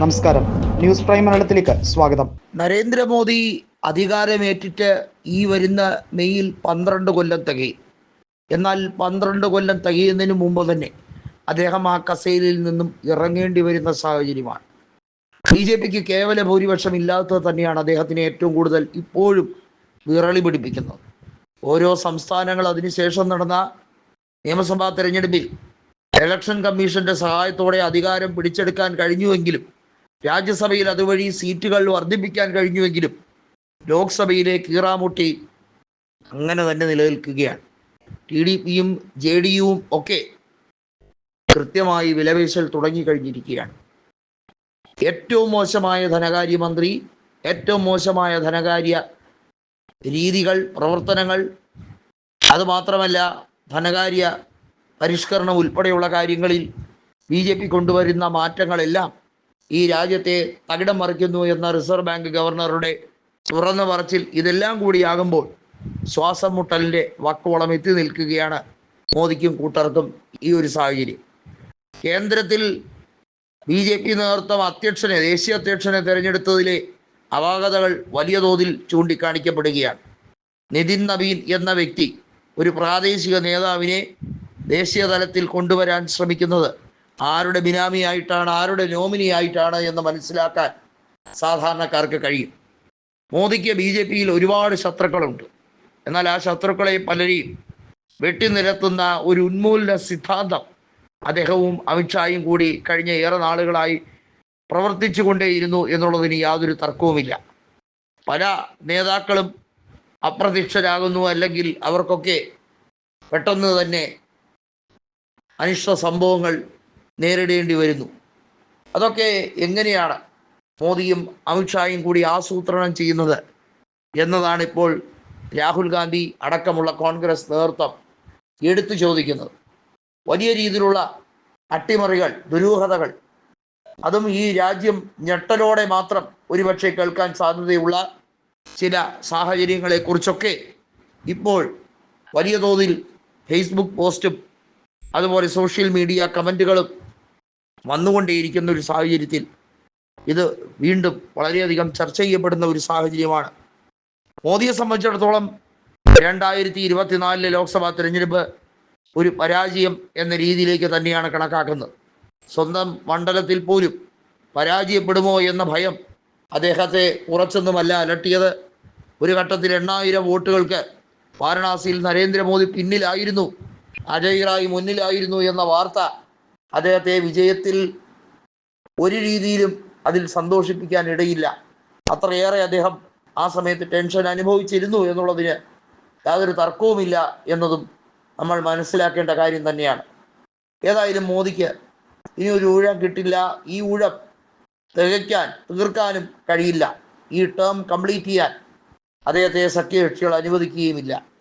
നമസ്കാരം. News prime മലയാളത്തിലേക്ക് സ്വാഗതം. നരേന്ദ്രമോദി അധികാരമേറ്റിട്ട് ഈ വരുന്ന മെയ്യിൽ പന്ത്രണ്ട് കൊല്ലം തികയും. എന്നാൽ പന്ത്രണ്ട് കൊല്ലം തികയുന്നതിന് മുമ്പ് തന്നെ അദ്ദേഹം ആ കസേരയിൽ നിന്നും ഇറങ്ങേണ്ടി വരുന്ന സാഹചര്യമാണ്. ബി ജെ പിക്ക് കേവല ഭൂരിപക്ഷം ഇല്ലാത്തത് തന്നെയാണ് അദ്ദേഹത്തിന് ഏറ്റവും കൂടുതൽ ഇപ്പോഴും വിറളി പിടിപ്പിക്കുന്നത്. ഓരോ സംസ്ഥാനങ്ങൾ അതിനുശേഷം നടന്ന നിയമസഭാ തെരഞ്ഞെടുപ്പിൽ ഇലക്ഷൻ കമ്മീഷന്റെ സഹായത്തോടെ അധികാരം പിടിച്ചെടുക്കാൻ കഴിഞ്ഞുവെങ്കിലും രാജ്യസഭയിൽ അതുവഴി സീറ്റുകൾ വർദ്ധിപ്പിക്കാൻ കഴിഞ്ഞുവെങ്കിലും ലോക്സഭയിലെ കീറാമുട്ടി അങ്ങനെ തന്നെ നിലനിൽക്കുകയാണ്. ടി ഡി പിയും ജെ ഡി യുവും ഒക്കെ കൃത്യമായി വിലപേശൽ തുടങ്ങിക്കഴിഞ്ഞിരിക്കുകയാണ്. ഏറ്റവും മോശമായ ധനകാര്യമന്ത്രി ഏറ്റവും മോശമായ ധനകാര്യ രീതികൾ പ്രവർത്തനങ്ങൾ അതുമാത്രമല്ല ധനകാര്യ പരിഷ്കരണം ഉൾപ്പെടെയുള്ള കാര്യങ്ങളിൽ ബി ജെ പി കൊണ്ടുവരുന്ന മാറ്റങ്ങളെല്ലാം ഈ രാജ്യത്തെ തകിടം മറിക്കുന്നു എന്ന റിസർവ് ബാങ്ക് ഗവർണറുടെ തുറന്ന പറച്ചിൽ ഇതെല്ലാം കൂടിയാകുമ്പോൾ ശ്വാസം മുട്ടലിന്റെ വക്കോളം എത്തി നിൽക്കുകയാണ് മോദിക്കും കൂട്ടർക്കും ഈ ഒരു സാഹചര്യം. കേന്ദ്രത്തിൽ ബി ജെ പി നേതൃത്വം അധ്യക്ഷനെ ദേശീയ അധ്യക്ഷനെ തിരഞ്ഞെടുത്തതിലെ അപാകതകൾ വലിയ തോതിൽ ചൂണ്ടിക്കാണിക്കപ്പെടുകയാണ്. നിതിൻ നവീൻ എന്ന വ്യക്തി ഒരു പ്രാദേശിക നേതാവിനെ ദേശീയ തലത്തിൽ കൊണ്ടുവരാൻ ശ്രമിക്കുന്നത് ആരുടെ ബിനാമിയായിട്ടാണ് ആരുടെ നോമിനി ആയിട്ടാണ് എന്ന് മനസ്സിലാക്കാൻ സാധാരണക്കാർക്ക് കഴിയും. മോദിക്ക് ബി ജെ പിയിൽ ഒരുപാട് ശത്രുക്കളുണ്ട്. എന്നാൽ ആ ശത്രുക്കളെ പലരെയും വെട്ടിനിരത്തുന്ന ഒരു ഉന്മൂലന സിദ്ധാന്തം അദ്ദേഹവും അമിത്ഷായും കൂടി കഴിഞ്ഞ ഏറെ നാളുകളായി പ്രവർത്തിച്ചു കൊണ്ടേയിരുന്നു എന്നുള്ളതിന് യാതൊരു തർക്കവുമില്ല. പല നേതാക്കളും അപ്രത്യക്ഷരാകുന്നു അല്ലെങ്കിൽ അവർക്കൊക്കെ പെട്ടെന്ന് തന്നെ അനിഷ്ട സംഭവങ്ങൾ നേരിടേണ്ടി വരുന്നു അതൊക്കെ എങ്ങനെയാണ് മോദിയും അമിത്ഷായും കൂടി ആസൂത്രണം ചെയ്യുന്നത് എന്നതാണ് ഇപ്പോൾ രാഹുൽ ഗാന്ധി അടക്കമുള്ള കോൺഗ്രസ് നേതൃത്വം എടുത്തു ചോദിക്കുന്നത്. വലിയ രീതിയിലുള്ള അട്ടിമറികൾ ദുരൂഹതകൾ. അതും ഈ രാജ്യം ഞെട്ടലോടെ മാത്രം ഒരുപക്ഷെ കേൾക്കാൻ സാധ്യതയുള്ള ചില സാഹചര്യങ്ങളെക്കുറിച്ചൊക്കെ ഇപ്പോൾ വലിയ തോതിൽ ഫേസ്ബുക്ക് പോസ്റ്റും അതുപോലെ സോഷ്യൽ മീഡിയ കമന്റുകളും വന്നുകൊണ്ടേയിരിക്കുന്ന ഒരു സാഹചര്യത്തിൽ ഇത് വീണ്ടും വളരെയധികം ചർച്ച ചെയ്യപ്പെടുന്ന ഒരു സാഹചര്യമാണ്. മോദിയെ സംബന്ധിച്ചിടത്തോളം രണ്ടായിരത്തി ഇരുപത്തിനാലിലെ ലോക്സഭാ തിരഞ്ഞെടുപ്പ് ഒരു പരാജയം എന്ന രീതിയിലേക്ക് തന്നെയാണ് കണക്കാക്കുന്നത്. സ്വന്തം മണ്ഡലത്തിൽ പോലും പരാജയപ്പെടുമോ എന്ന ഭയം അദ്ദേഹത്തെ ഉറച്ചൊന്നുമല്ല അലട്ടിയത്. ഒരു ഘട്ടത്തിൽ എണ്ണായിരം വോട്ടുകൾക്ക് വാരണാസിയിൽ നരേന്ദ്രമോദി പിന്നിലായിരുന്നു അജയ് മുന്നിലായിരുന്നു എന്ന വാർത്ത അദ്ദേഹത്തെ വിജയത്തിൽ ഒരു രീതിയിലും അതിൽ സന്തോഷിപ്പിക്കാൻ ഇടയില്ല. അത്രയേറെ അദ്ദേഹം ആ സമയത്ത് ടെൻഷൻ അനുഭവിച്ചിരുന്നു എന്നുള്ളതിന് യാതൊരു തർക്കവുമില്ല എന്നതും നമ്മൾ മനസ്സിലാക്കേണ്ട കാര്യം തന്നെയാണ്. ഏതായാലും മോദിക്ക് ഇനി ഒരു ഊഴം കിട്ടില്ല. ഈ ഊഴം തികയ്ക്കാൻ തീർക്കാനും കഴിയില്ല. ഈ ടേം കംപ്ലീറ്റ് ചെയ്യാൻ അദ്ദേഹത്തെ സഖ്യകക്ഷികൾ അനുവദിക്കുകയുമില്ല.